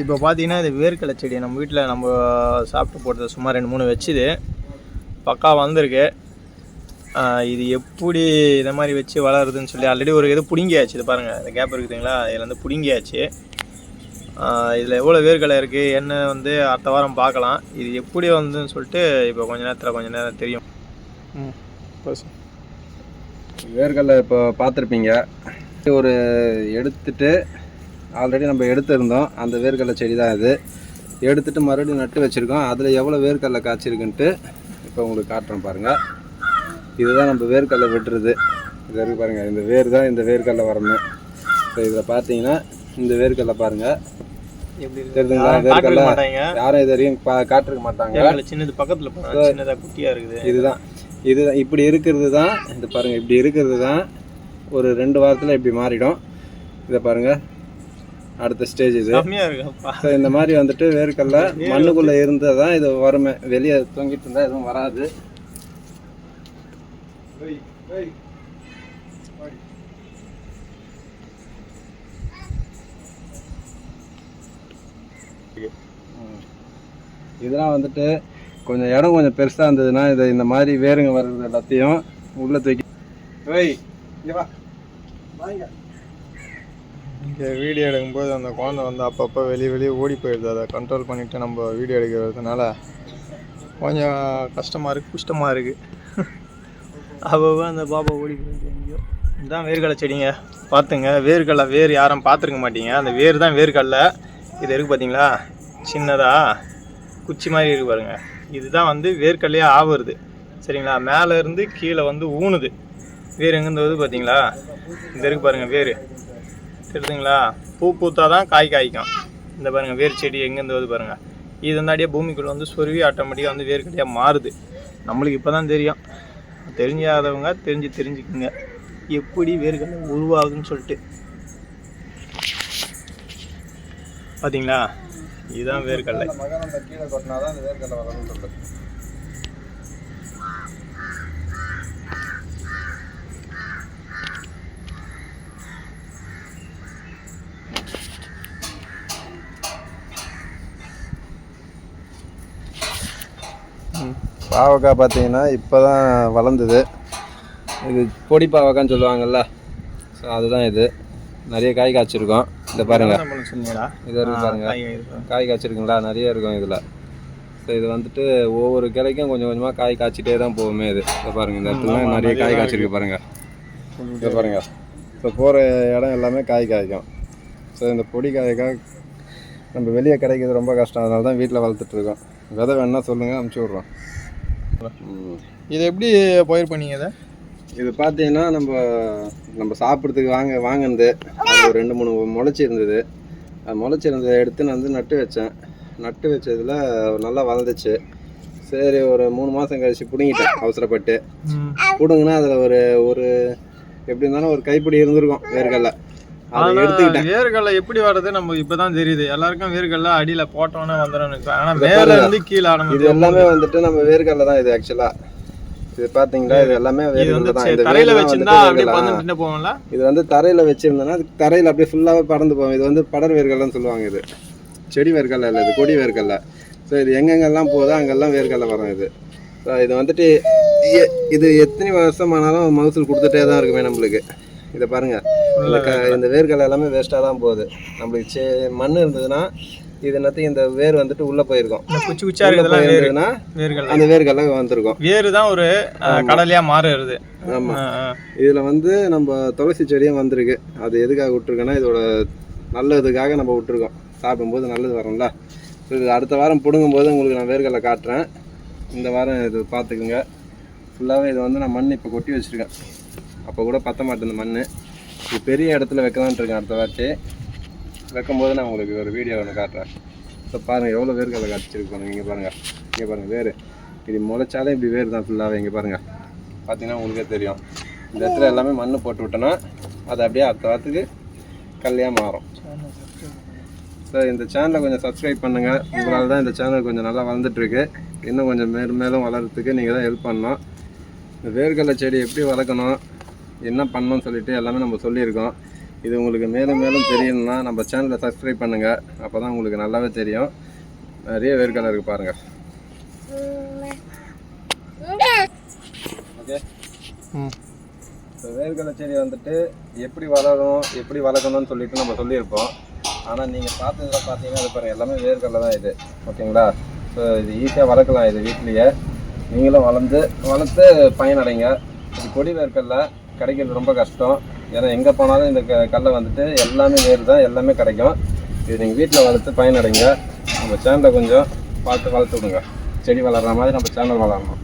இப்போ பார்த்தீங்கன்னா இது வேர்க்கடலை செடி நம்ம வீட்டில் நம்ம சாப்பிட்டு போட்டது சும்மா ரெண்டு மூணு வச்சுது. பக்கா வந்திருக்கு. இது எப்படி இந்த மாதிரி வச்சு வளருதுன்னு சொல்லி ஆல்ரெடி ஒரு இது பிடுங்கியாச்சு. இது பாருங்கள் இந்த கேப் இருக்குதுங்களா இதில் வந்து பிடுங்கியாச்சு. இதில் எவ்வளோ வேர்க்கடலை இருக்குது என்ன வந்து அடுத்த வாரம் பார்க்கலாம். இது எப்படி வந்துன்னு சொல்லிட்டு இப்போ கொஞ்ச நேரத்தில் கொஞ்ச நேரம் தெரியும். ம் வேர்க்கடலை இப்போ பார்த்துருப்பீங்க. ஒரு எடுத்துட்டு ஆல்ரெடி நம்ம எடுத்திருந்தோம். அந்த வேர்க்கடலை செடி தான் இது. எடுத்துட்டு மறுபடியும் நட்டு வச்சுருக்கோம். அதில் எவ்வளோ வேர்க்கடலை காய்ச்சிருக்குன்ட்டு இப்போ உங்களுக்கு காட்டுறேன் பாருங்கள் இதுதான் நம்ம வேர்க்கடலை வெட்டுறது இது வரைக்கும் பாருங்கள் இந்த வேர் தான் இந்த வேர்க்கடலை வரணும். ஸோ இதில் பார்த்தீங்கன்னா இந்த வேர்க்கடலை பாருங்கள் காட்டிருக்க வேர்க்கடலை யாரும் இது வரையும் காட்டிருக்க மாட்டாங்க. சின்னது பக்கத்தில் சின்னதாக குட்டியாக இருக்குது. இதுதான். இதுதான். இப்படி இருக்கிறது தான். இது பாருங்கள் இப்படி இருக்கிறது தான். ஒரு ரெண்டு வாரத்தில் இப்படி மாறிடும். இதை பாருங்கள் அடுத்த ஸ்டேஜ் இது. ஸோ இந்த மாதிரி வந்துட்டு வேர்க்கடல மண்ணுக்குள்ளே இருந்தால் தான் இது வருமே வெளியே தொங்கிட்டு இருந்தால் எதுவும் வராது. இதெல்லாம் வந்துட்டு கொஞ்சம் இடம் கொஞ்சம் பெருசாக இருந்ததுன்னா இதை இந்த மாதிரி வேருங்க வர்றது எல்லாத்தையும் உள்ளே தூக்கி ஓய் இங்க வா. வாங்க. இங்கே வீடியோ எடுக்கும்போது அந்த குழந்தை வந்து அப்பப்போ வெளியே வெளியே ஓடி போயிடுது அதை கண்ட்ரோல் பண்ணிவிட்டு நம்ம வீடியோ எடுக்கிறதுனால கொஞ்சம் கஷ்டமாக இருக்குது குஷ்டமாக இருக்குது அப்பப்போ அந்த பாப்பா ஓடி போயிடுது எங்கேயோ. இதுதான் வேர்க்கடலை செடிங்க. பார்த்துங்க. வேர்க்கடலை வேர் யாரும் பார்த்துருக்க மாட்டீங்க. அந்த வேர் தான் வேர்க்கடலை. இது இருக்குது பார்த்தீங்களா சின்னதாக குச்சி மாதிரி இருக்கு பாருங்க. இதுதான் வந்து வேர்க்கடலையே ஆவுறது. சரிங்களா? மேலேருந்து கீழே வந்து ஊனுது. வேர் எங்கேருந்து வருது பார்த்தீங்களா இந்த இருக்கு பாருங்கள் வேர். சரிங்களா பூ பூத்தா தான் காய் காய்க்கும். இந்த பாருங்க வேர் செடி எங்கேருந்து வருது பாருங்கள் இது வந்து அடியே பூமிக்குள்ளே வந்து சொருவி ஆட்டோமேட்டிக்காக வந்து வேர்க்கடையாக மாறுது. நம்மளுக்கு இப்போ தான் தெரியும். தெரிஞ்சாதவங்க தெரிஞ்சு தெரிஞ்சுக்குங்க. எப்படி வேர்க்கடை உருவாகுதுன்னு சொல்லிட்டு. பார்த்தீங்களா இதுதான் வேர்க்கடலை. பாவக்காய் பார்த்தீங்கன்னா இப்போ தான் வளர்ந்தது. இது பொடி பாவக்கான்னு சொல்லுவாங்கல்ல. ஸோ அதுதான் இது. நிறைய காய் காய்ச்சிருக்கோம். இந்த பாருங்க. என்ன பண்ண சொன்னீங்களா இது இருக்கு பாருங்க. காய் காய்ச்சிருக்குங்களா? நிறைய இருக்கும் இதில். ஸோ இது வந்துட்டு ஒவ்வொரு கிளைக்கும் கொஞ்சம் கொஞ்சமாக காய் காய்ச்சிட்டே தான் போகுமே இது. இதை பாருங்க இந்த இடத்துல நிறைய காய் காய்ச்சிருக்கு பாருங்க. இதை பாருங்க. ஸோ போகிற இடம் எல்லாமே காய் காய்க்கும். ஸோ இந்த பொடி காய்க்காய் நம்ம வெளியே கிடைக்கிறது ரொம்ப கஷ்டம். அதனால தான் வீட்டில் வளர்த்துட்டு இருக்கோம். விதை வேணா சொல்லுங்கள் அமுச்சு விட்றோம். இதை எப்படி பயிர் பண்ணீங்க இதை? இது பார்த்தீங்கன்னா நம்ம நம்ம சாப்பிட்றதுக்கு வாங்க வாங்கினது. ஒரு ரெண்டு மூணு முளைச்சி இருந்தது அது முளைச்சி இருந்ததை எடுத்து நான் வந்து நட்டு வச்சேன். நட்டு வச்சதில் நல்லா வளர்ந்துச்சு. சரி ஒரு மூணு மாதம் கழிச்சு பிடுங்கிட்டேன் அவசரப்பட்டு. பிடுங்கினா அதில் ஒரு ஒரு எப்படி இருந்தாலும் ஒரு கைப்பிடி இருந்திருக்கும் வேர்க்கடலை. வேர்க்கடலை எப்படி வர்றது நம்ம இப்பதான் தெரியுது. எல்லாருக்கும் வேர்க்கடலை அடியில போட்டோன்னே வந்துடும் ஆனா மேல இருந்து கீழே இது எல்லாமே வந்துட்டு நம்ம வேர்க்கடலை தான் இது ஆக்சுவலாக இது பார்த்தீங்களா இது எல்லாமே இது வந்து தான். இந்த தரையில வச்சிருந்தா அப்படியே போவோம்ல? இது வந்து தரையில் வச்சுருந்தோன்னா அது தரையில் அப்படியே ஃபுல்லாகவே பறந்து போகும் இது வந்து படர் வேர்க்கடலைன்னு சொல்லுவாங்க இது. செடி வேர்க்கடலை இல்லை இது கொடி வேர்க்கடலை ஸோ இது எங்கெங்கெல்லாம் போதோ அங்கெல்லாம் வேர்க்கடலை வரும் இது. ஸோ இது வந்துட்டு இது எத்தனை வருஷம் ஆனாலும் மகசூல் கொடுத்துட்டே தான் இருக்குமே நம்மளுக்கு. இதை பாருங்க. இந்த க இந்த வேர்க்கடலை எல்லாமே வேஸ்ட்டாக தான் போகுது. நம்மளுக்கு சே மண் இருந்ததுன்னா இது என்னத்தையும் இந்த வேர் வந்துட்டு உள்ளே போயிருக்கும். குச்சி குச்சா உள்ளே இருக்கிறதெல்லாம் வேர் போயிருந்ததுன்னா வேர்க்கடலை அந்த வேர்க்கடலை வந்திருக்கும். வேறு தான் ஒரு அஹ், கடலையா மாறுறது. ஆமாம். இதில் வந்து நம்ம துளசி செடியும் வந்திருக்கு. அது எதுக்காக விட்டுருக்கோன்னா இதோட நல்லதுக்காக நம்ம விட்டுருக்கோம். சாப்பிடும்போது நல்லது வரும்ல. இது அடுத்த வாரம் பிடுங்கும்போது உங்களுக்கு நான் வேர்க்கடலை காட்டுறேன். இந்த வாரம் இது பார்த்துக்குங்க. ஃபுல்லாகவே இது வந்து நான் மண் இப்போ கொட்டி வச்சுருக்கேன். அப்போ கூட பத்த மாட்டேன் மண் இது பெரிய இடத்துல வைக்கலான்ட்டு இருக்கேன் அடுத்த வாட்டி. வைக்கும்போது நான் உங்களுக்கு ஒரு வீடியோ ஒன்று காட்டுறேன். ஸோ பாருங்கள் எவ்வளோ வேர்க்கடலை காய்ச்சிருக்கு பாருங்கள் இங்கே பாருங்கள் இங்கே பாருங்கள் வேர் இது முளைச்சாலே இப்படி வேர் தான் ஃபுல்லாகவே இங்கே பாருங்கள் பார்த்தீங்கன்னா உங்களுக்கே தெரியும். இந்த இடத்துல எல்லாமே மண் போட்டு விட்டோன்னா அது அப்படியே அடுத்த வாரத்துக்கு கல்லையாக மாறும். ஸோ இந்த சேனலை கொஞ்சம் சப்ஸ்கிரைப் பண்ணுங்கள் உங்களால் தான் இந்த சேனல் கொஞ்சம் நல்லா வளர்ந்துட்டுருக்கு. இன்னும் கொஞ்சம் மேலும் மேலும் வளர்கிறதுக்கு நீங்கள் தான் ஹெல்ப் பண்ணணும். இந்த வேர்க்கடலை செடி எப்படி வளர்க்கணும்? என்ன பண்ணணும்னு சொல்லிட்டு எல்லாமே நம்ம சொல்லியிருக்கோம். இது உங்களுக்கு மேலும் மேலும் தெரியணும்னா நம்ம சேனலை சப்ஸ்கிரைப் பண்ணுங்கள் அப்போ தான் உங்களுக்கு நல்லாவே தெரியும். நிறைய வேர்க்கடலை இருக்குது பாருங்கள் ஓகே இப்போ வேர்க்கடலை செடி வந்துட்டு எப்படி வளரும் எப்படி வளர்க்கணும்னு சொல்லிட்டு நம்ம சொல்லியிருப்போம். ஆனால் நீங்கள் பார்த்ததுல பார்த்தீங்கன்னா அது பாருங்கள் எல்லாமே வேர்க்கடலை தான் இது. ஓகேங்களா? ஸோ இது ஈஸியாக வளர்க்கலாம் இது வீட்லேயே. நீங்களும் வளர்ந்து வளர்த்து பயனடைங்க. இது கொடி வேர்க்கடலை. கிடைக்கிறது ரொம்ப கஷ்டம். ஏன்னா எங்கே போனாலும் இந்த க கடலை வந்துட்டு எல்லாமே நேர் தான் எல்லாமே கிடைக்கும். இது நீங்கள் வீட்டில் வளர்த்து பயனடைங்க. நம்ம சேனலை கொஞ்சம் பார்த்து வளர்த்து விடுங்க. செடி வளர்கிற மாதிரி நம்ம சேனல் வளரணும்.